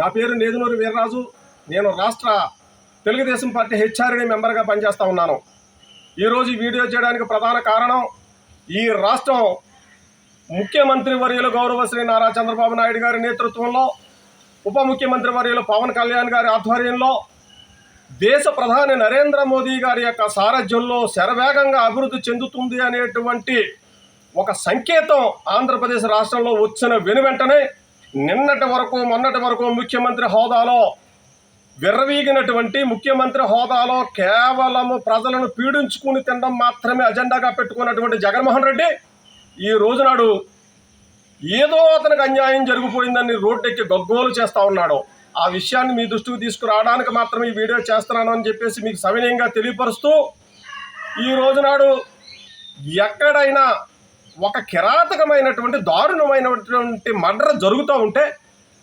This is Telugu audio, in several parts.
నా పేరు నేదునూరు వీర్రాజు. నేను రాష్ట్ర తెలుగుదేశం పార్టీ హెచ్ఆర్డీ మెంబర్గా పనిచేస్తూ ఉన్నాను. ఈరోజు వీడియో చేయడానికి ప్రధాన కారణం ఈ రాష్ట్రం ముఖ్యమంత్రి వర్యులు గౌరవ శ్రీ నారా చంద్రబాబు నాయుడు గారి నేతృత్వంలో ఉప ముఖ్యమంత్రి వర్యులు పవన్ కళ్యాణ్ గారి ఆధ్వర్యంలో దేశ ప్రధాని నరేంద్ర మోదీ గారి యొక్క సారథ్యంలో శరవేగంగా అభివృద్ధి చెందుతుంది అనేటువంటి ఒక సంకేతం ఆంధ్రప్రదేశ్ రాష్ట్రంలో వచ్చిన వెను వెంటనే నిన్నటి వరకు మొన్నటి వరకు ముఖ్యమంత్రి హోదాలో విర్రవీగినటువంటి ముఖ్యమంత్రి హోదాలో కేవలము ప్రజలను పీడించుకుని తినడం మాత్రమే అజెండాగా పెట్టుకున్నటువంటి జగన్మోహన్ రెడ్డి ఈ రోజునాడు ఏదో అతనికి అన్యాయం జరిగిపోయిందని రోడ్డెక్కి గగ్గోలు చేస్తూ ఉన్నాడు. ఆ విషయాన్ని మీ దృష్టికి తీసుకురావడానికి మాత్రమే ఈ వీడియో చేస్తున్నాను అని చెప్పేసి మీకు సవినయంగా తెలియపరుస్తూ ఈ రోజునాడు ఎక్కడైనా ఒక కిరాతకమైనటువంటి దారుణమైనటువంటి మర్డర్ జరుగుతూ ఉంటే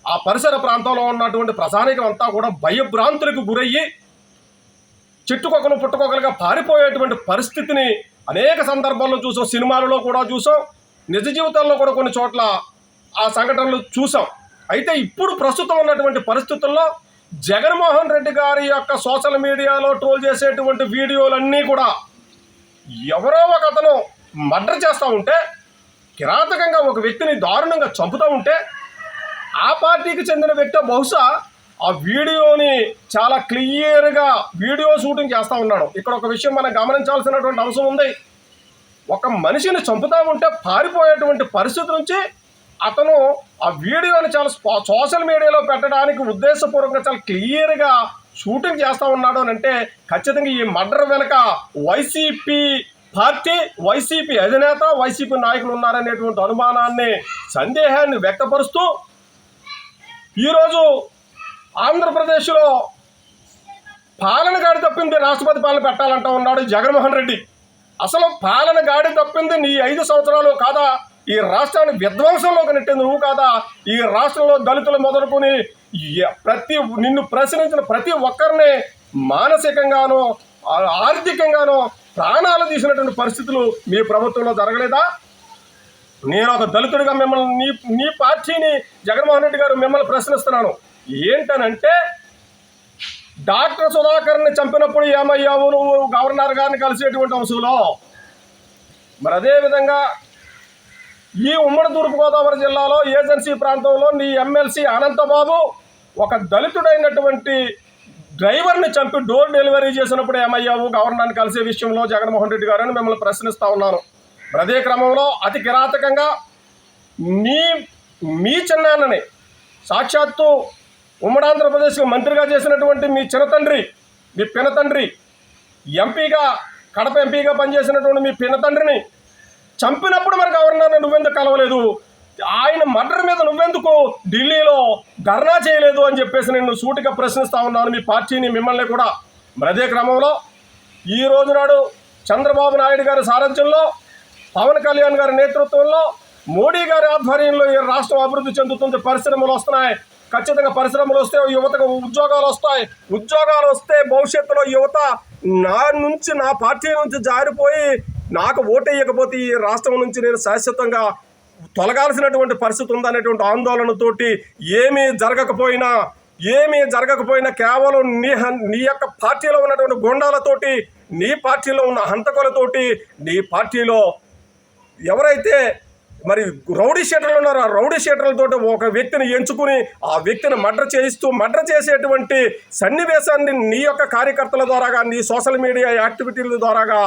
ఆ పరిసర ప్రాంతంలో ఉన్నటువంటి ప్రజానికం అంతా కూడా భయభ్రాంతులకు గురయ్యి చెట్టుకొకలు పుట్టుకొకలుగా పారిపోయేటువంటి పరిస్థితిని అనేక సందర్భాల్లో చూసాం సినిమాలలో కూడా చూసాం నిజ జీవితంలో కూడా కొన్ని చోట్ల ఆ సంఘటనలు చూసాం. అయితే ఇప్పుడు ప్రస్తుతం ఉన్నటువంటి పరిస్థితుల్లో జగన్మోహన్ రెడ్డి గారి యొక్క సోషల్ మీడియాలో ట్రోల్ చేసేటువంటి వీడియోలన్నీ కూడా ఎవరో ఒక అతను మర్డర్ చేస్తూ ఉంటే కిరాతకంగా ఒక వ్యక్తిని దారుణంగా చంపుతూ ఉంటే ఆ పార్టీకి చెందిన వ్యక్తి బహుశా ఆ వీడియోని చాలా క్లియర్గా వీడియో షూటింగ్ చేస్తూ ఉన్నాడు. ఇక్కడ ఒక విషయం మనం గమనించాల్సినటువంటి అవసరం ఉంది. ఒక మనిషిని చంపుతూ ఉంటే పారిపోయేటువంటి పరిస్థితి నుంచి అతను ఆ వీడియోని చాలా సోషల్ మీడియాలో పెట్టడానికి ఉద్దేశపూర్వకంగా చాలా క్లియర్గా షూటింగ్ చేస్తూ ఉన్నాడు అని అంటే ఖచ్చితంగా ఈ మర్డర్ వెనుక వైసీపీ పార్టీ వైసీపీ అధినేత వైసీపీ నాయకులు ఉన్నారనేటువంటి అనుమానాన్ని సందేహాన్ని వ్యక్తపరుస్తూ ఈరోజు ఆంధ్రప్రదేశ్లో పాలన గాడి తప్పింది రాష్ట్రపతి పాలన పెట్టాలంటా ఉన్నాడు జగన్మోహన్ రెడ్డి. అసలు పాలన గాడి తప్పింది నీ ఐదు సంవత్సరాలు కాదా? ఈ రాష్ట్రాన్ని విధ్వంసంలోకి నెట్టింది నువ్వు కాదా? ఈ రాష్ట్రంలో దళితులు మొదలుకొని ప్రతి నిన్ను ప్రశ్నించిన ప్రతి ఒక్కరిని మానసికంగానో ఆర్థికంగానో ప్రాణాలు తీసినటువంటి పరిస్థితులు మీ ప్రభుత్వంలో జరగలేదా? నేను ఒక దళితుడిగా మిమ్మల్ని నీ నీ పార్టీని జగన్మోహన్ రెడ్డి గారు మిమ్మల్ని ప్రశ్నిస్తున్నాను. ఏంటనంటే డాక్టర్ సుధాకర్ని చంపినప్పుడు ఏమయ్యావు నువ్వు గవర్నర్ గారిని కలిసేటువంటి అంశంలో మరి అదేవిధంగా ఈ ఉమ్మడి తూర్పుగోదావరి జిల్లాలో ఏజెన్సీ ప్రాంతంలో నీ ఎమ్మెల్సీ అనంతబాబు ఒక దళితుడైనటువంటి డ్రైవర్ని చంపి డోర్ డెలివరీ చేసినప్పుడు ఏమయ్యావు? గవర్నర్ని కలిసే విషయంలో జగన్మోహన్ రెడ్డి గారని మిమ్మల్ని ప్రశ్నిస్తూ ఉన్నాను. అదే క్రమంలో అతి కిరాతకంగా మీ మీ చిన్నాన్నని సాక్షాత్తు ఉమ్మడి ఆంధ్రప్రదేశ్కి మంత్రిగా చేసినటువంటి మీ చిన్నతండ్రి మీ పినతండ్రి ఎంపీగా కడప ఎంపీగా పనిచేసినటువంటి మీ పినతండ్రిని చంపినప్పుడు మరి గవర్నర్ నువ్వెందుకు కలవలేదు? ఆయన మర్డర్ మీద నువ్వెందుకు ఢిల్లీలో ధర్నా చేయలేదు అని చెప్పేసి నేను సూటిగా ప్రశ్నిస్తా ఉన్నాను మీ పార్టీని మిమ్మల్ని కూడా. మరి అదే క్రమంలో ఈ రోజు నాడు చంద్రబాబు నాయుడు గారి సారథ్యంలో పవన్ కళ్యాణ్ గారి నేతృత్వంలో మోడీ గారి ఆధ్వర్యంలో ఈ రాష్ట్రం అభివృద్ధి చెందుతుంది. పరిశ్రమలు వస్తున్నాయి. ఖచ్చితంగా పరిశ్రమలు వస్తే యువతకు ఉద్యోగాలు వస్తాయి. ఉద్యోగాలు వస్తే భవిష్యత్తులో యువత నా నుంచి నా పార్టీ నుంచి జారిపోయి నాకు ఓటేయకపోతే ఈ రాష్ట్రం నుంచి నేను శాశ్వతంగా తొలగాల్సినటువంటి పరిస్థితి ఉందనేటువంటి ఆందోళనతోటి ఏమీ జరగకపోయినా ఏమీ జరగకపోయినా కేవలం నీ హన్- నీ యొక్క పార్టీలో ఉన్నటువంటి గుండాలతోటి నీ పార్టీలో ఉన్న హంతకులతోటి నీ పార్టీలో ఎవరైతే మరి రౌడీ షీటర్లు ఉన్నారో ఆ రౌడీ షీటర్లతో ఒక వ్యక్తిని ఎంచుకుని ఆ వ్యక్తిని మర్డర్ చేయిస్తూ మర్డర్ చేసేటువంటి సన్నివేశాన్ని నీ యొక్క కార్యకర్తల ద్వారాగా నీ సోషల్ మీడియా యాక్టివిటీల ద్వారాగా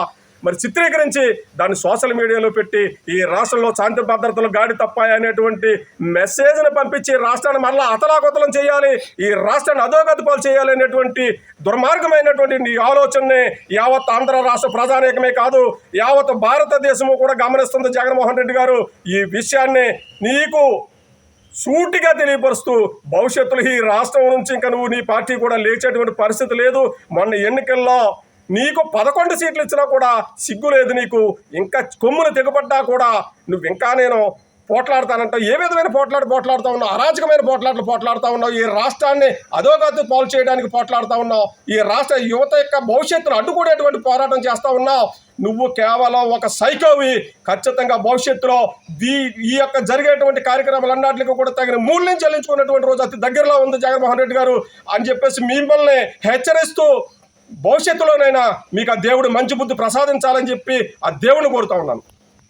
మరి చిత్రీకరించి దాన్ని సోషల్ మీడియాలో పెట్టి ఈ రాష్ట్రంలో శాంతి భద్రతలు గాడి తప్పాయి అనేటువంటి మెసేజ్ని పంపించి రాష్ట్రాన్ని మరలా అతలాకుతలం చేయాలి ఈ రాష్ట్రాన్ని అధోగతి పాలు చేయాలి అనేటువంటి దుర్మార్గమైనటువంటి నీ ఆలోచనని యావత్ ఆంధ్ర రాష్ట్ర ప్రజానేకమే కాదు యావత్ భారతదేశము కూడా గమనిస్తుంది జగన్మోహన్ రెడ్డి గారు. ఈ విషయాన్ని నీకు సూటిగా తెలియపరుస్తూ భవిష్యత్తులో ఈ రాష్ట్రం నుంచి ఇంకా నువ్వు నీ పార్టీ కూడా లేచేటువంటి పరిస్థితి లేదు. మొన్న ఎన్నికల్లో నీకు పదకొండు సీట్లు ఇచ్చినా కూడా సిగ్గు లేదు నీకు. ఇంకా కొమ్ములు తెగపడ్డా కూడా నువ్వు ఇంకా నేను పోట్లాడతానంటావు. ఏ విధమైన పోట్లాడు పోట్లాడుతూ ఉన్నావు? అరాచకమైన పోట్లాటలు పోట్లాడుతూ ఉన్నావు? ఈ రాష్ట్రాన్ని అధోగతి పాలు చేయడానికి పోట్లాడుతూ ఉన్నావు? ఈ రాష్ట్ర యువత యొక్క భవిష్యత్తును అడ్డుకునేటువంటి పోరాటం చేస్తూ ఉన్నావు? నువ్వు కేవలం ఒక సైకోవి. ఖచ్చితంగా భవిష్యత్తులో దీ ఈ యొక్క జరిగేటువంటి కార్యక్రమాలన్నింటికి కూడా తగిన మూల్యం చెల్లించుకున్నటువంటి రోజు అతి దగ్గరలో ఉంది జగన్మోహన్ రెడ్డి గారు అని చెప్పేసి మిమ్మల్ని హెచ్చరిస్తూ భవిష్యత్తులోనైనా మీకు ఆ దేవుడు మంచి బుద్ధి ప్రసాదించాలని చెప్పి ఆ దేవుని కోరుతా ఉన్నాను.